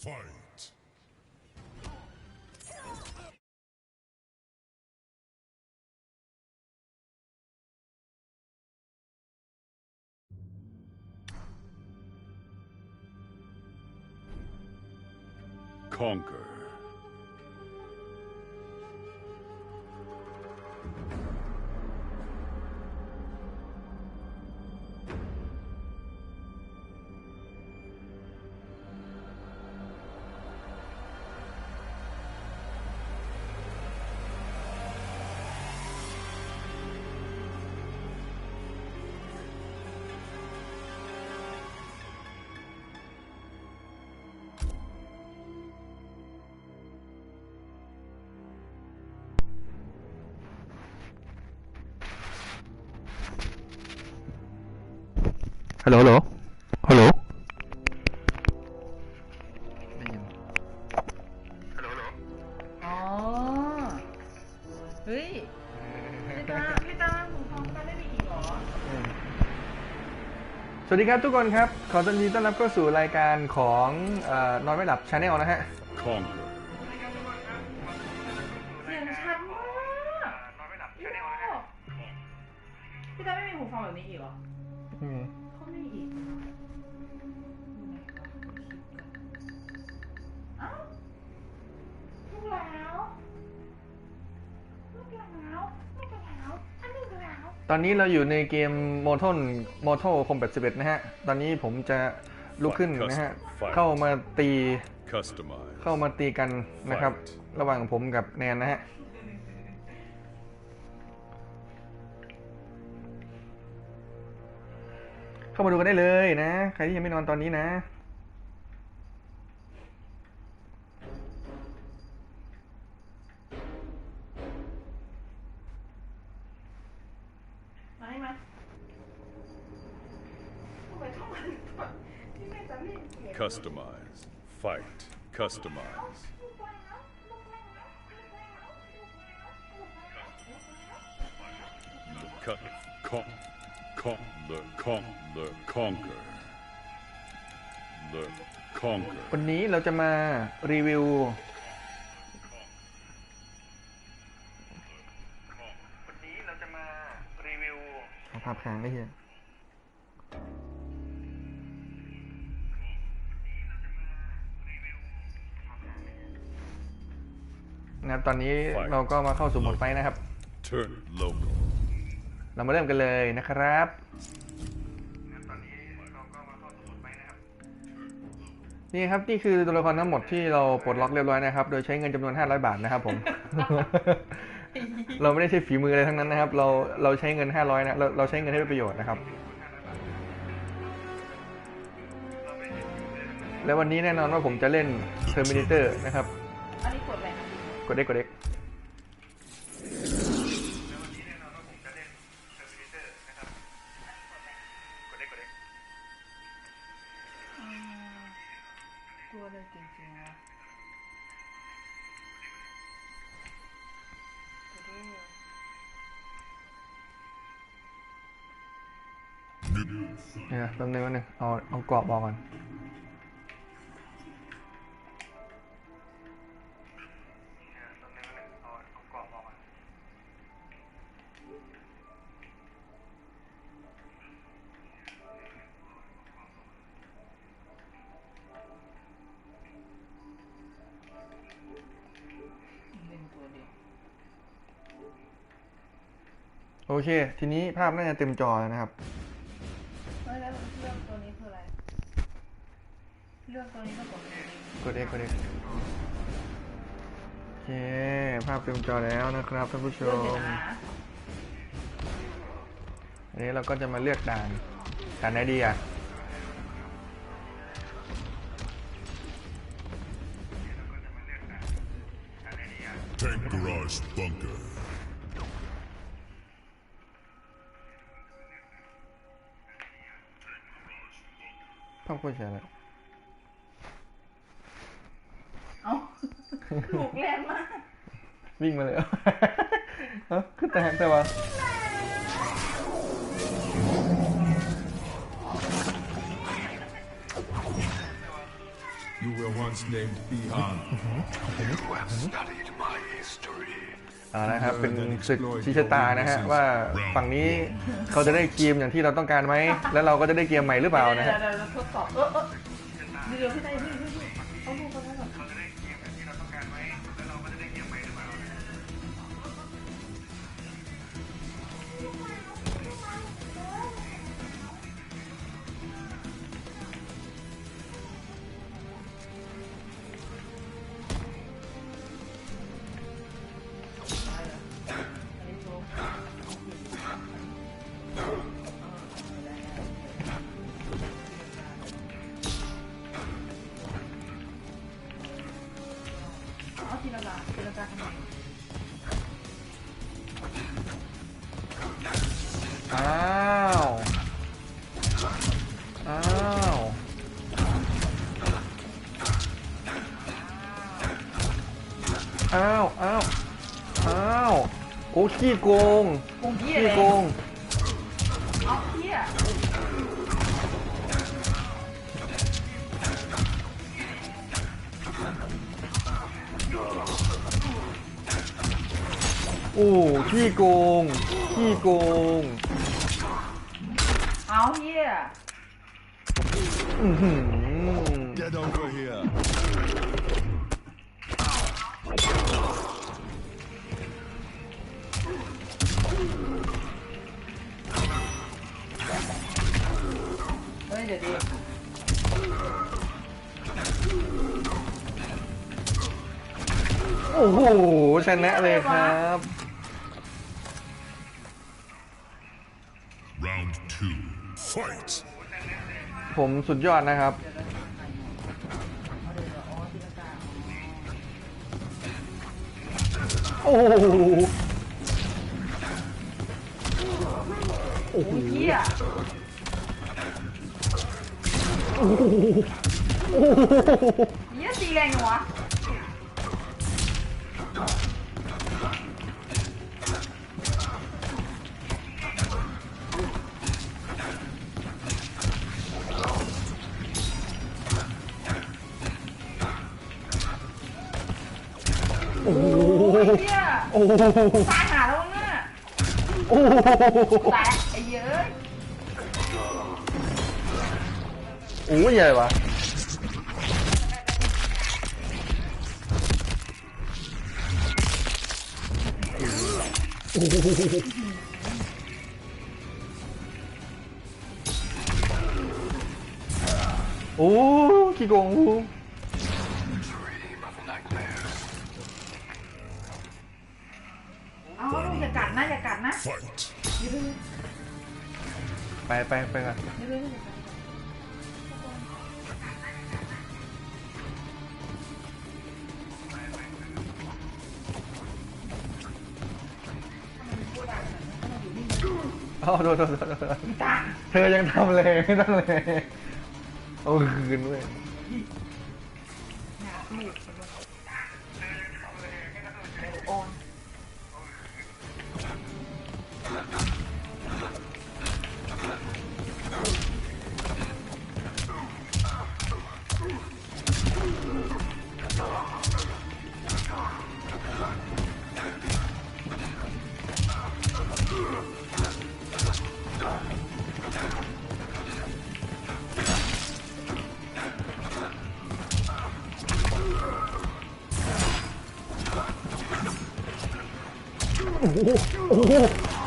Fight. 'Conquer. Hello, hello. Hello. ได้ยินอ๋อ เฮ้ย พี่ตาพี่ตาหนูฟังพี่ตาไม่มีอีกเหรอ สวัสดีครับทุกคนครับ ขอต้อนรับต้อนรับเข้าสู่รายการของเอ่อนอนไม่หลับชาแนลนะฮะ Conquer. เสียงชัดมากพี่ตาไม่มีหูฟังแบบนี้อีกเหรอ อืม ตอนนี้เราอยู่ในเกม Mortal Mortal Kombat 11นะฮะ ตอนนี้ผมจะลุกขึ้นนะฮะ เข้ามาตี Customize. เข้ามาตีกันนะครับ Fight ระหว่างผมกับแนนนะฮะเข้ามาดูกันได้เลยนะ ใครที่ยังไม่นอนตอนนี้นะ แล้ว Cut. Con. Con. The con. The conquer. The conquer. วันนี้เราจะมารีวิววันนี้เราจะมารีวิวภาพค้างได้เฮีย นะครับ ตอนนี้เราก็มาเข้าสู่โหมดไฟท์นะครับ Turn local. เรามาเริ่มกันเลยนะครับนี่ครับนี่คือตัวละครทั้งหมดที่เราปลดล็อกเรียบร้อยนะครับ โดยใช้เงินจำนวน 500 บาทนะครับ ผม เราไม่ได้ใช้ฝีมืออะไรทั้งนั้นนะครับ เราเราใช้เงิน 500นะเราเราใช้เงินให้เป็นประโยชน์นะครับ และวันนี้แน่นอนว่าผมจะเล่น Terminator นะครับ กดเด็กกดเด็กกลัวเลยจริงๆนะกดด้วยเนี่ยแป๊บนึงแป๊บนึงเอาเอากรอบบอกก่อน โอเค ทีนี้ภาพน่าจะเต็มจอแล้วนะครับ เฮ้ยแล้วเลือกตัวนี้คืออะไร เลือกตัวนี้ก็กดตัวนี้กดเอ็กกดเอ็กโอเค ภาพเต็มจอแล้วนะครับท่านผู้ชเลือกม เดี๋ยวนะอันนี้เราก็จะมาเลือกด่านด่านไหนดีอะ Tank Garage Bunker. ภาพโคตรเฉยเลยเอ้าถูกแรงมาก วิ่งมาเลยเอ้าขึ้นแต่แต่ว่ายู You were once named Bihan. เอาละครับเป็นศึกชิชะตานะฮะว่าฝั่งนี้เขาจะได้เกมอย่างที่เราต้องการไหมแล้วเราก็จะได้เกมใหม่หรือเปล่านะฮะ เดี๋ยวๆๆทดสอบเออเออเดี๋ยวๆพี่นายพี่ โอ้ขี้โกงโกงพี่ขี้เลยโกงเนะเลยครับ Round two. Fight. ผมสุดยอดนะครับ โอ้โหโอ้โหพี่อะพี่อะตีแรงอยู่วะ อ้โหโอ้โหตายหาแล้วเนี่ยโอ้โหแตะไอ้เย้ยโอ้ยใหญ่ปะโอ้ขี้โกง Dream of nightmares. เอาลูกอย่ากัดนะอย่ากัดนะ Fight. เดี๋ยวๆไปไปไปกันๆเดี๋ยวๆอย่ากัดเอาโทษโทษโทษโทษตาเธอยังทำเลยไม่ต้องเลย เอาคืนเว้ย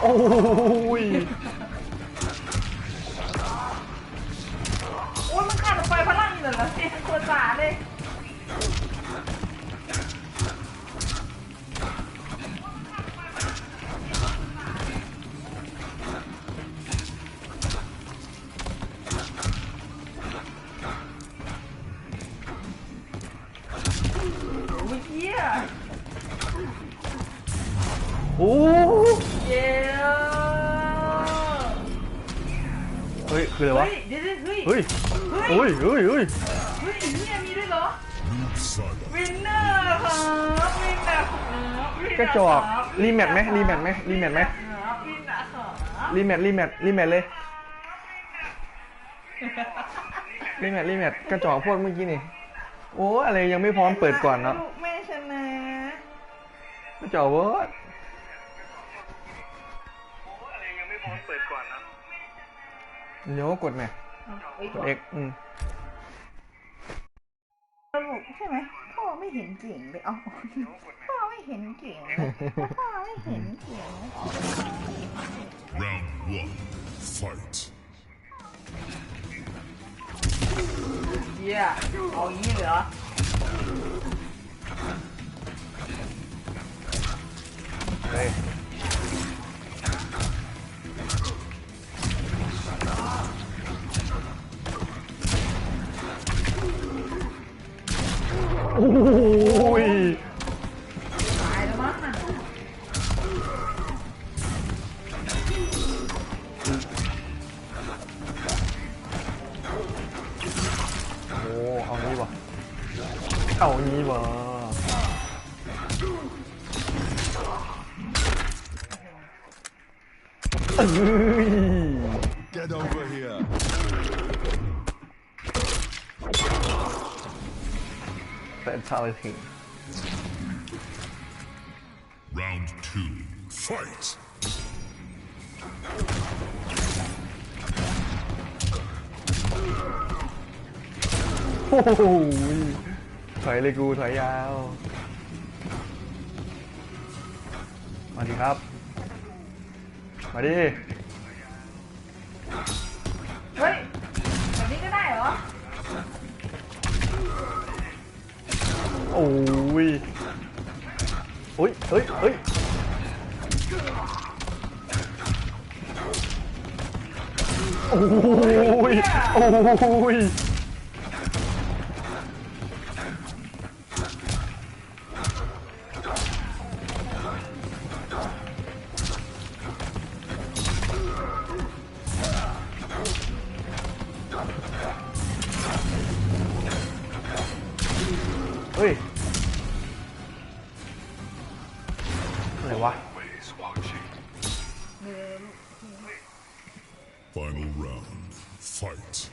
โอ้โกระจอกรีแมทไหมรีแมทไหมรีแมทไหมรีแมทรีแมทรีแมทเลยรีแมทรีแมทกระจอกพวกเมื่อกี้นี่โอ้อะไรยังไม่พร้อมเปิดก่อนเนาะลูกแม่ชนะไม่เจ่อเวิร์ดเดี๋ยวกดไหมกก่อดน X อืมลูกใช่ไหมพ่อไม่เห็นเก่งเลยเอาพ่อ เห็นเก่งเลยพ่อไม่เห็นเก่งเลย Round one. Fight. เยี่ยเอาอย่างนี้เลยเหรอ here. เป็นชาวถิง Round two. Fight. โอ้โหถอยเลยกูถอยยาวมาดิครับ มาดิ โอ้ยโอ้ยเฮ้ย round. Fight.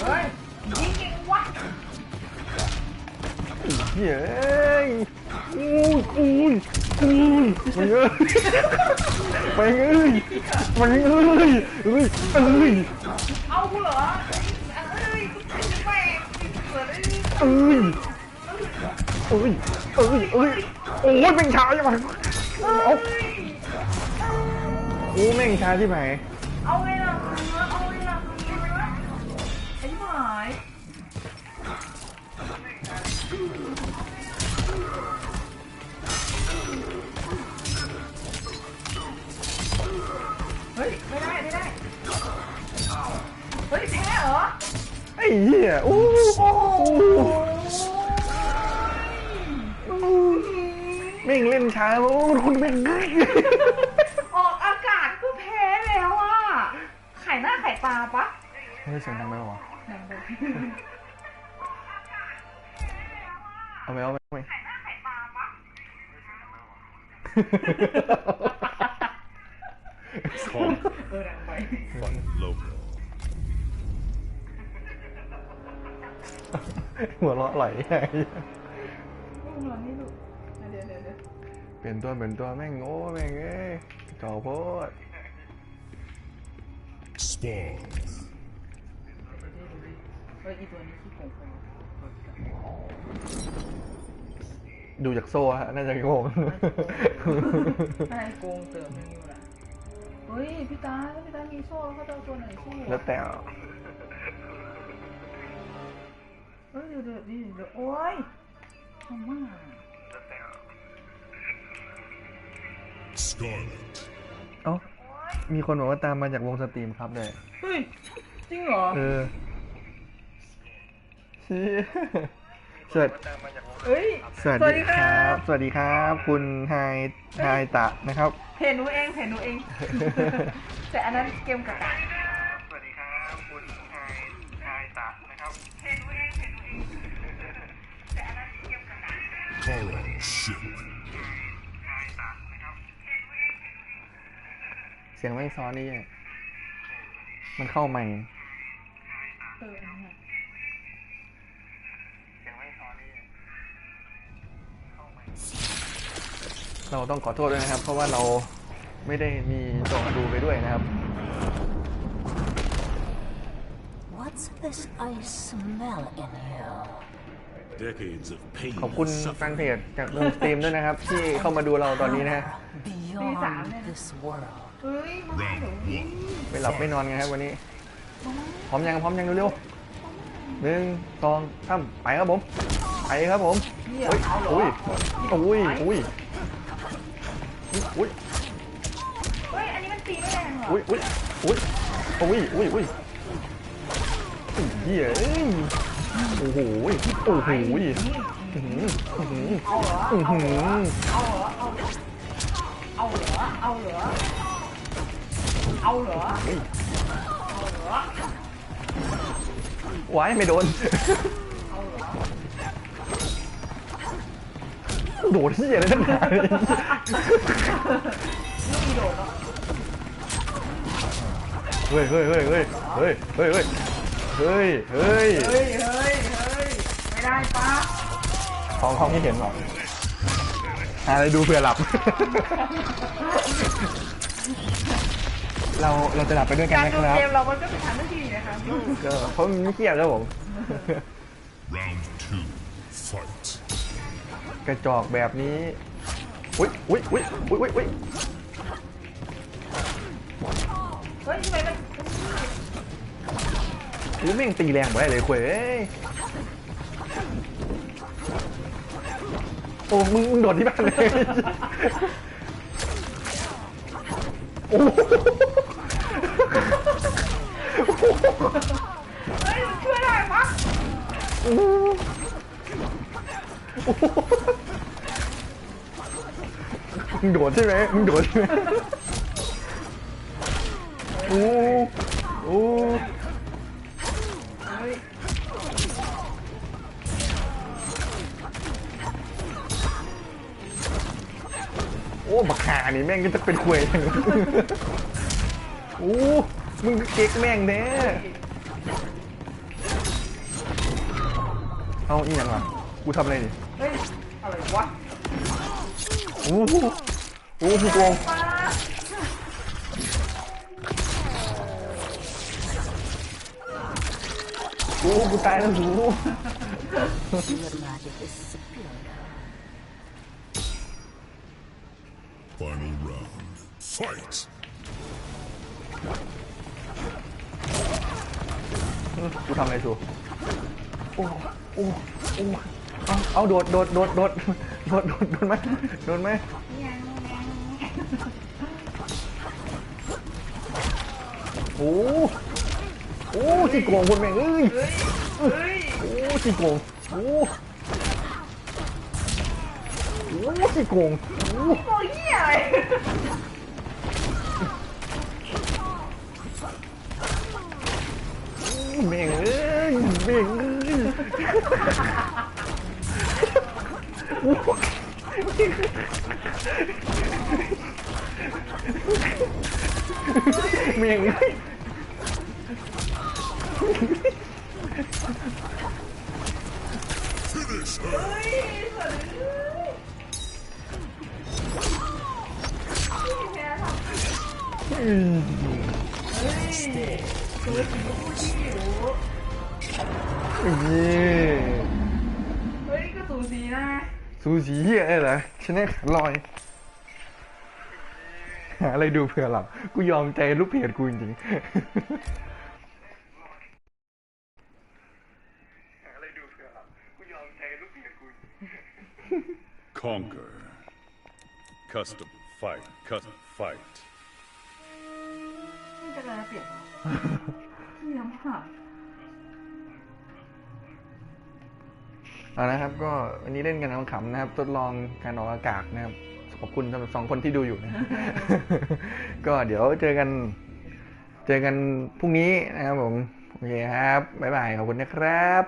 เฮ้ยยิงเก่งวะเย้ยอุ้ยอุ้ยอุ้ยมั นเอ้ยมันเอ้ยมันเอ้ยเอ้ยเอ้ยเอากูเหรอเอ้ยกูเป็นแม่เกิดอะไรเอ้ยเอ้ยเอ้ยเอ้ยโอ้ยเป็นชาใช่ไหมเอาโอ้แม่งชาที่ไหนเอาไงล่ะเอาไงล่ะไอ้หมายเฮ้ยไม่ได้ไม่ได้เฮ้ยแพ้เหรอไอ้เหี้ยโอ้ โหแม่งเล่นช้าโอ้คุณแม่งออกอากาศก็แพ้แล้วอะไข่หน้าไข่ตาปะเฮ้ยเสียงดังไหมวะดังเลยเอาไหมเอาไหมเอาไหมไข่หน้าไข่ตาปะเออดังไป Fight local. หัวเราะไหลไงลูกนอนนี่ลูกเดี๋ยวเดี๋ยวเดี๋ยว เปลี่ยนตัวเปลี่ยนตัวแม่งโอ้แม่งเอ้ยจ่อโพด Spawn. เฮ้ยอีตัวนี้ขี้โกงโกงดูจากโซ่ฮะน่าจะโงงอะไรโกงเติมยังอยู่ล่ะเฮ้ยพี่ตาถ้าพี่ตามีโซ่เขาจะเอาตัวไหนสู้แล้วแต่เฮ้ยเดี๋ยวเดี๋ยวนี่เดี๋ยวโอ๊ยทำว่า Scarlet. เอ้ามีคนบอกว่าตามมาจากวงสตรีมครับเลยเฮ้ย จริงเหรอ เออเชี่ยสวัสดีเฮ้ย สวัสดีครับ สวัสดีครับ คุณไฮไฮตะนะครับ เพจหนูเองเพจหนูเอง แต่อันนั้นเกมกากาสวัสดีครับคุณไฮไฮตะนะครับเพจหนูเองเพจหนูเองแต่อันนั้นเกมกากา Kara Ship. สียงแม่งซ้อนนี่ไงมันเข้าใหม่เอออันนั้นน่ะเราต้องขอโทษด้วยนะครับ เพราะว่าเราไม่ได้มีจอดูไปด้วยนะครับ What's this I smell in here? Decades of pain ขอบคุณ and แฟน suffering. เพจจากเมืองสตรีมด้วยนะครับ ที่เข้ามาดูเราตอนนี้นะฮะ Beyond this world. เฮ้ยมาเดี๋ยว Round one. ไม่หลับไม่นอนกันครับวันนี้ พร้อมยังพร้อมยังเร็วๆหนึ่งสองสามไปครับผมไปครับผมเฮ้ยอุ้ยอุ้ยอุ้ยอุ้ยเฮ้ยอันนี้มันตีไม่แรงเหรออุ้ยอุ้ยอุ้ยอุ้ยอุ้ยอุ้ยเหี้ยเอ้ยโอ้โหโอ้โหอื้อหืออื้อหือเอาเหรออื้อหือเอาเหรอเอาเหรอเอาเหรอ เอาเหรอเฮ้ยเอาเหรอว้ายไม่โดนโดดเหี้ยเลยทั้งหนาเลยลูกมีโดดเหรอเฮ้ยเฮ้ยเฮ้ยเฮ้ยเฮ้ยเฮ้ยเฮ้ยเฮ้ยเฮ้ยเฮ้ยเฮ้ยเฮ้ยไม่ได้ปะของของที่เห็นหรอหาอะไรดูเผื่อหลับ เราเราจะหลับไปด้วยกันการนะดูครับเกมเรามันก็เป็นทางที่ดีนะคะก็เพราะมันไม่เครียดครับผม Round two. Fight. กระจอกแบบนี้อุ้ยอุ้ยอุ้ยอุ้ยอุ้ยอุ้ยเฮ้ยทำไมมันอู้แม่งตีแรงไปเลยเว้ยโอ้มึงมึงโดดที่บ้านเลย โอ้โห เฮ้ยมันช่วยได้ปะมึงโดดใช่ไหมมึงโดดใช่ไหมโอ้โอ้โอ้บักหานี่แม่งก็จะเป็นควยโอ้ มึงเก๊กแม่งแน่เอาอีหยังวะกูทำอะไรนี่เฮ้ย อะไรวะโอ้โหโอ้โหกูโกงปะโอ้กูตายแล้วสู Your magic is superior. Final round. Fight. กูทำอะไรสูโอ้โอ้โอ้เอาเอาโดดโดดโดดโดดโดดโดดโดดไหมโดดไหมโอ้โอ้จีโกงคนแม่งเอ้ยโอ้จีโกงโอ้โอ้จีโกงโอ้โอ้ยเหี้ยอะไร แม่งเอ้ยแม่งเอ้ยแม่งเอ้ย Finish her. เฮ้ย นี่เฮ้ยก็สูสีนะสูสีเหี้ยอะไรเหรอชนะขาลอยหาอะไรดูเผื่อหลับกูยอมใจลูกเพจกูจริงๆ Conquer custom fight custom fight จะเปลี่ยน เอเยี่ยมมากเอานะครับ ก็วันนี้เล่นกันขำๆนะครับ ทดลองการออกอากาศนะครับ ขอบคุณสำหรับสองคนที่ดูอยู่นะ ก็เดี๋ยวเจอกัน เจอกันพรุ่งนี้นะครับผม โอเคครับ บ๊ายบาย ขอบคุณนะครับ